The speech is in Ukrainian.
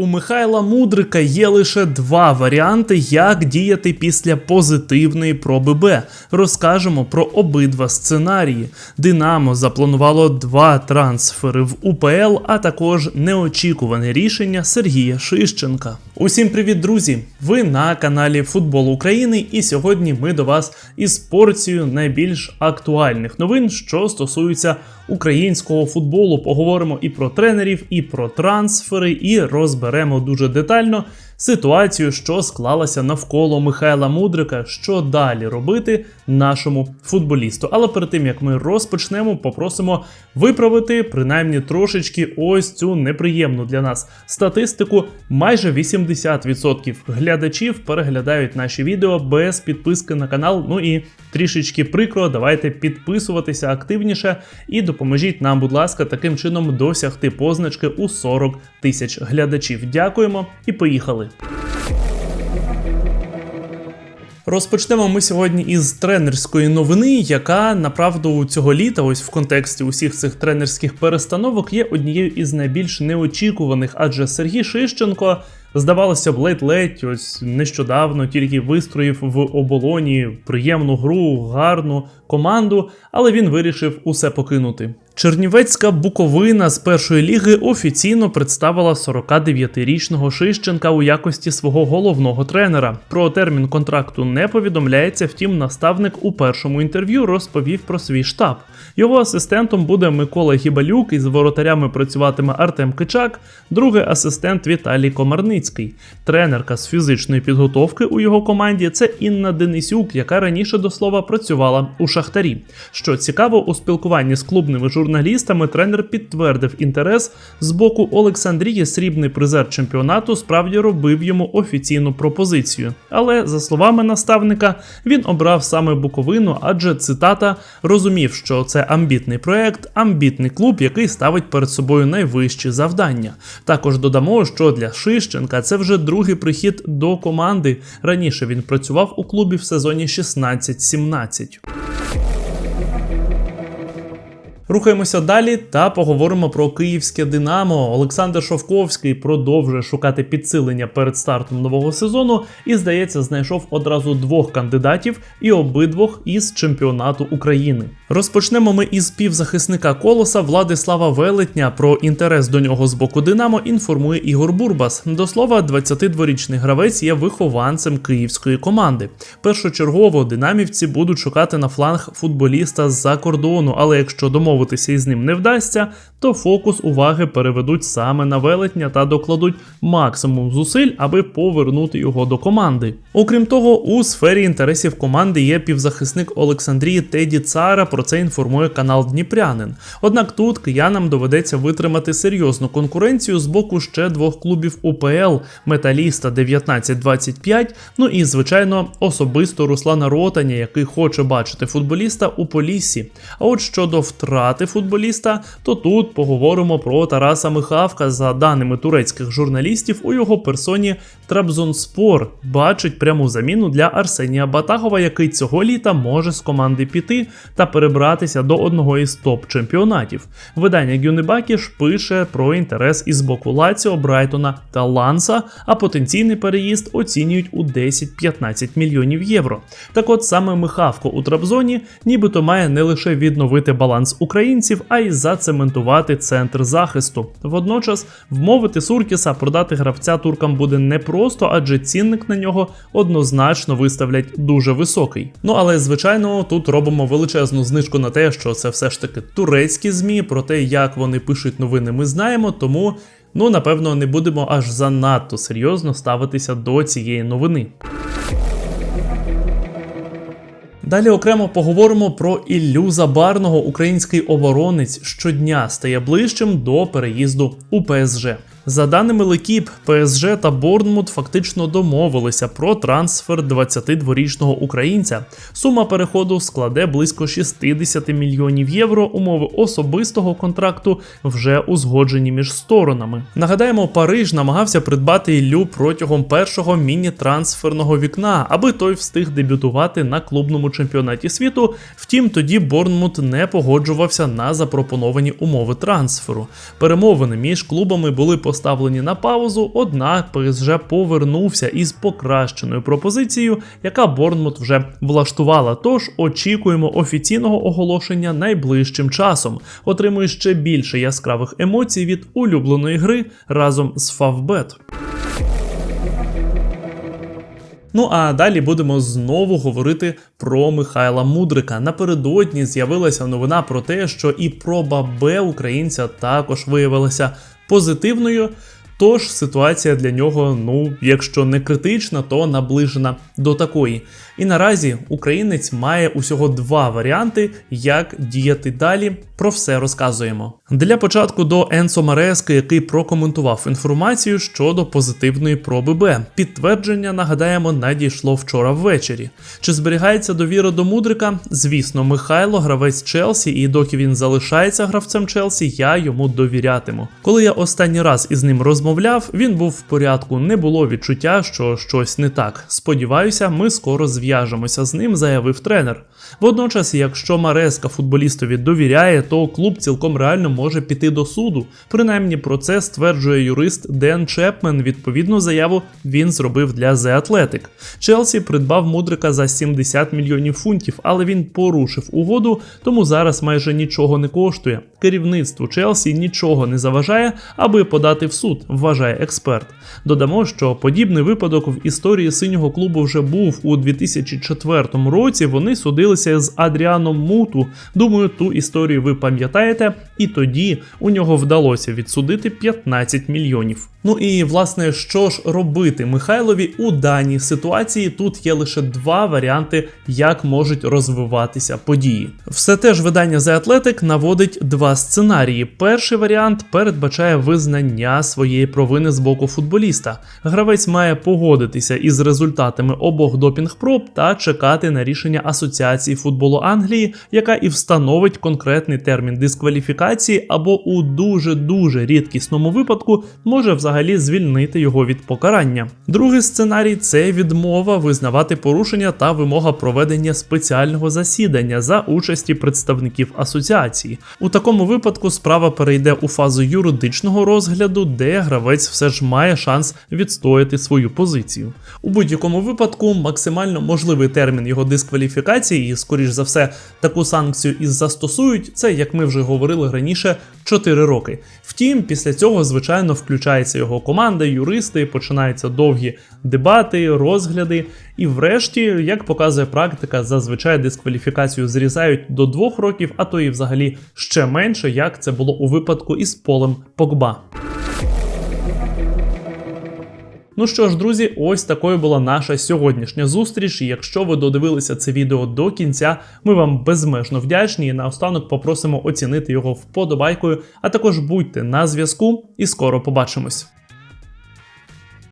У Михайла Мудрика є лише два варіанти, як діяти після позитивної проби Б. Розкажемо про обидва сценарії. Динамо запланувало два трансфери в УПЛ, а також неочікуване рішення Сергія Шищенка. Усім привіт, друзі! Ви на каналі Футбол України, і сьогодні ми до вас із порцією найбільш актуальних новин, що стосуються українського футболу. Поговоримо і про тренерів, і про трансфери, і розберемо дуже детально ситуацію, що склалася навколо Михайла Мудрика, що далі робити нашому футболісту. Але перед тим як ми розпочнемо, попросимо виправити принаймні трошечки ось цю неприємну для нас статистику. Майже 80% глядачів переглядають наші відео без підписки на канал. Ну і трішечки прикро, давайте підписуватися активніше і допоможіть нам, будь ласка, таким чином досягти позначки у 40 тисяч глядачів. Дякуємо і поїхали. Розпочнемо ми сьогодні із тренерської новини, яка направду цього літа, ось в контексті усіх цих тренерських перестановок, є однією із найбільш неочікуваних, адже Сергій Шищенко. Здавалося б, ледь-ледь, ось нещодавно тільки вистроїв в оболоні приємну гру, гарну команду, але він вирішив усе покинути. Чернівецька Буковина з першої ліги офіційно представила 49-річного Шищенка у якості свого головного тренера. Про термін контракту не повідомляється, втім, наставник у першому інтерв'ю розповів про свій штаб. Його асистентом буде Микола Гібалюк, із воротарями працюватиме Артем Кичак, другий асистент Віталій Комарницький. Тренерка з фізичної підготовки у його команді це Інна Денисюк, яка раніше до слова працювала у Шахтарі. Що цікаво, у спілкуванні з клубними журналістами тренер підтвердив інтерес з боку Олександрії, срібний призер чемпіонату, справді робив йому офіційну пропозицію. Але за словами наставника, він обрав саме Буковину, адже цитата розумів, що це амбітний проект, амбітний клуб, який ставить перед собою найвищі завдання. Також додамо, що для Шищенка це вже другий прихід до команди. Раніше він працював у клубі в сезоні 16-17. Рухаємося далі та поговоримо про київське Динамо. Олександр Шовковський продовжує шукати підсилення перед стартом нового сезону і, здається, знайшов одразу двох кандидатів і обидвох із чемпіонату України. Розпочнемо ми із півзахисника колоса Владислава Велетня. Про інтерес до нього з боку Динамо інформує Ігор Бурбас. До слова, 22-річний гравець є вихованцем київської команди. Першочергово динамівці будуть шукати на фланг футболіста з-за кордону, але якщо домовитися із ним не вдасться, то фокус уваги переведуть саме на велетня та докладуть максимум зусиль, аби повернути його до команди. Окрім того, у сфері інтересів команди є півзахисник Олександрії Теді Цара. Про це інформує канал Дніпрянин. Однак тут киянам доведеться витримати серйозну конкуренцію з боку ще двох клубів УПЛ Металіста 1925. Ну і звичайно особисто Руслана Ротаня, який хоче бачити футболіста у Поліссі. А от щодо втрати футболіста, то тут поговоримо про Тараса Михавка. За даними турецьких журналістів, у його персоні Трабзонспор бачить пряму заміну для Арсенія Батагова, який цього літа може з команди піти та перебратися до одного із топ-чемпіонатів. Видання Гюнебакіш пише про інтерес із боку Лаціо, Брайтона та Ланса, а потенційний переїзд оцінюють у 10-15 мільйонів євро. Так от саме Михавко у Трабзоні нібито має не лише відновити баланс українців, а й зацементувати центр захисту. Водночас вмовити Суркіса продати гравця туркам буде непросто, адже цінник на нього однозначно виставлять дуже високий. Ну але звичайно, тут робимо величезну знижку на те, що це все ж таки турецькі змі. Про те, як вони пишуть новини, ми знаємо, тому. Ну, напевно, не будемо аж занадто серйозно ставитися до цієї новини. Далі окремо поговоримо про Іллю Забарного. Український оборонець щодня стає ближчим до переїзду у ПСЖ. За даними Лекіп, ПСЖ та Борнмут фактично домовилися про трансфер 22-річного українця. Сума переходу складе близько 60 мільйонів євро. Умови особистого контракту вже узгоджені між сторонами. Нагадаємо, Париж намагався придбати Іллю протягом першого міні-трансферного вікна, аби той встиг дебютувати на клубному чемпіонаті світу. Втім, тоді Борнмут не погоджувався на запропоновані умови трансферу. Перемовини між клубами були по поставлені на паузу, однак ПСЖ повернувся із покращеною пропозицією, яка Борнмут вже влаштувала. Тож очікуємо офіційного оголошення найближчим часом. Отримує ще більше яскравих емоцій від улюбленої гри разом з Фавбет. Ну а далі будемо знову говорити про Михайла Мудрика. Напередодні з'явилася новина про те, що і проба Б українця також виявилася позитивною. Тож ситуація для нього, ну, якщо не критична, то наближена до такої. І наразі українець має усього два варіанти, як діяти далі. Про все розказуємо. Для початку до Енсо Марески, який прокоментував інформацію щодо позитивної проби Б. Підтвердження, нагадаємо, надійшло вчора ввечері. Чи зберігається довіра до Мудрика? Звісно, Михайло, гравець Челсі, і доки він залишається гравцем Челсі, я йому довірятиму. Коли я останній раз із ним розмовляв, він був в порядку, не було відчуття, що щось не так. Сподіваюся, ми скоро зв'яжемося з ним, заявив тренер. Водночас, якщо Мареска футболістові довіряє, то клуб цілком реально може піти до суду. Принаймні про це стверджує юрист Ден Чепмен. Відповідну заяву він зробив для The Athletic. Челсі придбав мудрика за 70 мільйонів фунтів, але він порушив угоду, тому зараз майже нічого не коштує. Керівництву Челсі нічого не заважає, аби подати в суд, вважає експерт. Додамо, що подібний випадок в історії синього клубу вже був у 2004 році. Вони судилися з Адріаном Муту. Думаю, ту історію ви пам'ятаєте, і тоді у нього вдалося відсудити 15 мільйонів. Ну і власне, що ж робити Михайлові у даній ситуації? Тут є лише два варіанти, як можуть розвиватися події. Все теж видання The Athletic наводить два сценарії. Перший варіант передбачає визнання своєї провини з боку футболіста. Гравець має погодитися із результатами обох допінг-проб та чекати на рішення Асоціації футболу Англії, яка і встановить конкретний термін дискваліфікації, або у дуже дуже рідкісному випадку може взагалі звільнити його від покарання. Другий сценарій це відмова визнавати порушення та вимога проведення спеціального засідання за участі представників асоціації. У такому випадку справа перейде у фазу юридичного розгляду, де гравець все ж має шанс відстояти свою позицію. У будь-якому випадку максимально можливий термін його дискваліфікації, і, скоріш за все, таку санкцію і застосують. Це, як ми вже говорили раніше, 4 роки. Втім, після цього, звичайно, включається його команда, юристи, починаються довгі дебати, розгляди. І врешті, як показує практика, зазвичай дискваліфікацію зрізають до 2 років, а то і взагалі ще менше, як це було у випадку із полем Погба. Ну що ж, друзі, ось такою була наша сьогоднішня зустріч. І якщо ви додивилися це відео до кінця, ми вам безмежно вдячні і наостанок попросимо оцінити його вподобайкою. А також будьте на зв'язку і скоро побачимось.